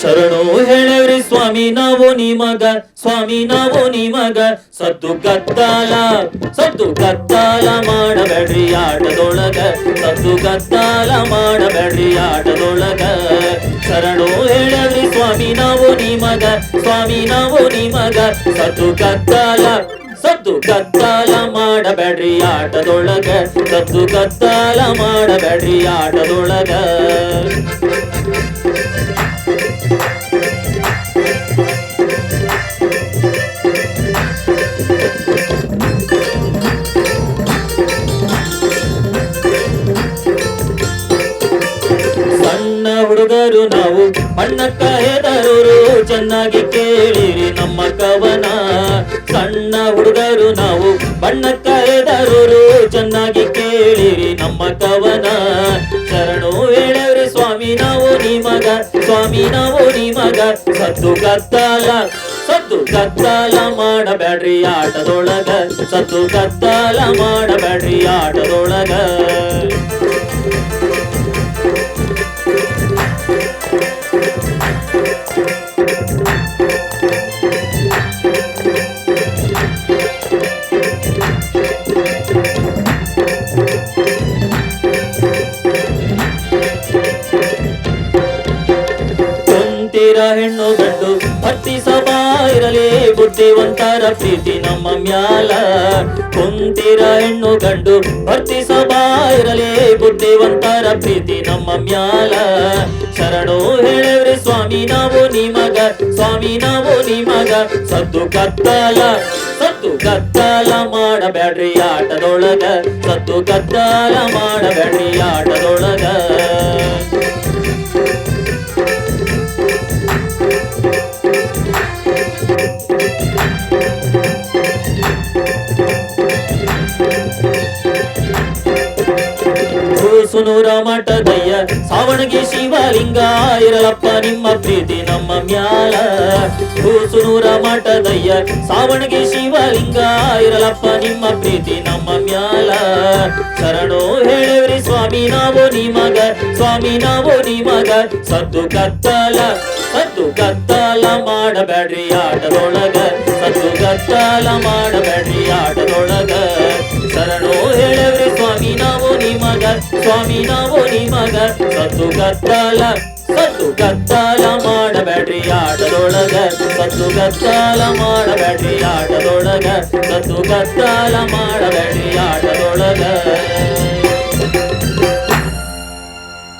ಶರಣು ಹೇಳವ್ರಿ ಸ್ವಾಮಿ, ನಾವು ನಿಮಗ ಸ್ವಾಮಿ, ನಾವು ನಿಮಗ ಸದ್ದು ಕತ್ತಾಲ ಸದ್ದು ಕತ್ತಾಲ ಮಾಡಬೇಡ್ರಿ ಆಟದೊಳಗ. ಸದ್ದು ಕತ್ತಾಲ ಮಾಡಬೇಡ್ರಿ ಆಟದೊಳಗ. ಶರಣು ಹೇಳವ್ರಿ ಸ್ವಾಮಿ, ನಾವು ನಿಮಗ ಸ್ವಾಮಿ, ನಾವು ನಿಮಗ ಸದ್ದು ಕತ್ತಾಲ ಸದ್ದು ಕತ್ತಾಲ ಮಾಡಬೇಡ್ರಿ ಆಟದೊಳಗ. ಸದ್ದು ಕತ್ತಾಲ ಮಾಡಬೇಡ್ರಿ ಆಟದೊಳಗ. ಸಣ್ಣ ನಾವು. ಮಣ್ಣಕ್ಕ ಹೆದರೂರು ಚೆನ್ನಾಗಿ ಕೇಳಿರಿ ನಮ್ಮ ಕವನ. ಸಣ್ಣ ಹುಡುಗರು ನಾವು. ಬಣ್ಣಕ್ಕ ಹೆದರೂರು ಚೆನ್ನಾಗಿ ಕೇಳಿರಿ ನಮ್ಮ ಕವನ. ಶರಣು ಹೇಳವ್ರಿ ಸ್ವಾಮಿ, ನಾವು ನಿಮಗ ಸ್ವಾಮಿ, ನಾವು ನಿಮಗ ಸದ್ದು ಕತ್ತಲ ಸದ್ದು ಕತ್ತಲ ಮಾಡಬೇಡ್ರಿ ಆಟದೊಳಗ. ಸದ್ದು ಕತ್ತಲ ಮಾಡಬೇಡ್ರಿ ಆಟದೊಳಗ. ಕುಂತಿರ ಹೆಣ್ಣು ಗಂಡು ಸಭಾ ಇರಲಿ, ಬುದ್ಧಿವಂತರ ಪ್ರೀತಿ ನಮ್ಮ ಮ್ಯಾಲ. ಕುಂತಿರ ಹೆಣ್ಣು ಗಂಡು ಸಭಾ ಇರಲಿ, ಬುದ್ಧಿವಂತರ ಪ್ರೀತಿ ನಮ್ಮ ಮ್ಯಾಲ. ಶರಣು ಹೇಳವ್ರಿ ಸ್ವಾಮಿ, ನಾವು ನಿಮಗ, ಸ್ವಾಮಿ, ನಾವು ನಿಮಗ. ಸದ್ದು ಕತ್ತಲ ಸದ್ದು ಕತ್ತಲ ಮಾಡಬೇಡ್ರಿ ಆಟದೊಳಗ. ಸದ್ದು ಕತ್ತಲ ಮಾಡಬೇಡ್ರಿ ಆಟದೊಳಗ. ಸುನೂರ ಮಠದಯ್ಯ ಸಾವಣಗಿ ಶಿವಲಿಂಗ ಇರಲಪ್ಪ ನಿಮ್ಮ ಪ್ರೀತಿ ನಮ್ಮ ಮ್ಯಾಲ. ಸುನೂರ ಮಠದಯ್ಯ ಸಾವಣಗಿ ಶಿವಲಿಂಗ ಇರಲಪ್ಪ ನಿಮ್ಮ ಪ್ರೀತಿ ನಮ್ಮ ಮ್ಯಾಲ. ಶರಣೋ ಹೇಳವ್ರಿ ಸ್ವಾಮಿ, ನಾವು ನಿಮಗ ಸ್ವಾಮಿ, ನಾವು ನಿಮಗ ಸದ್ದು ಕತ್ತಲ ಸದ್ದು ಕತ್ತಲ ಮಾಡಬೇಡ್ರಿ ಆಟದೊಳಗ. ಸದ್ದು ಕತ್ತಲ ಮಾಡಬೇಡ್ರಿ ಆಟದೊಳಗ. ಶರಣು ಹೇಳವೆ, ಸ್ವಾಮಿ ನಾವು ನಿಮಗ, ಸ್ವಾಮಿ ನಾವು ನಿಮಗ. ಸತ್ತು ಗದ್ದಾಲ ಸತ್ತು ಗದ್ದಾಲ ಮಾಡಬೇಡ್ರಿ ಆಟದೊಳಗ. ಸತ್ತು ಗದ್ದಾಲ ಮಾಡಬೇಡ್ರಿ ಆಟದೊಳಗ. ಸತ್ತು ಗದ್ದಾಲ ಮಾಡಬೇಡ್ರಿ ಆಟದೊಳಗ.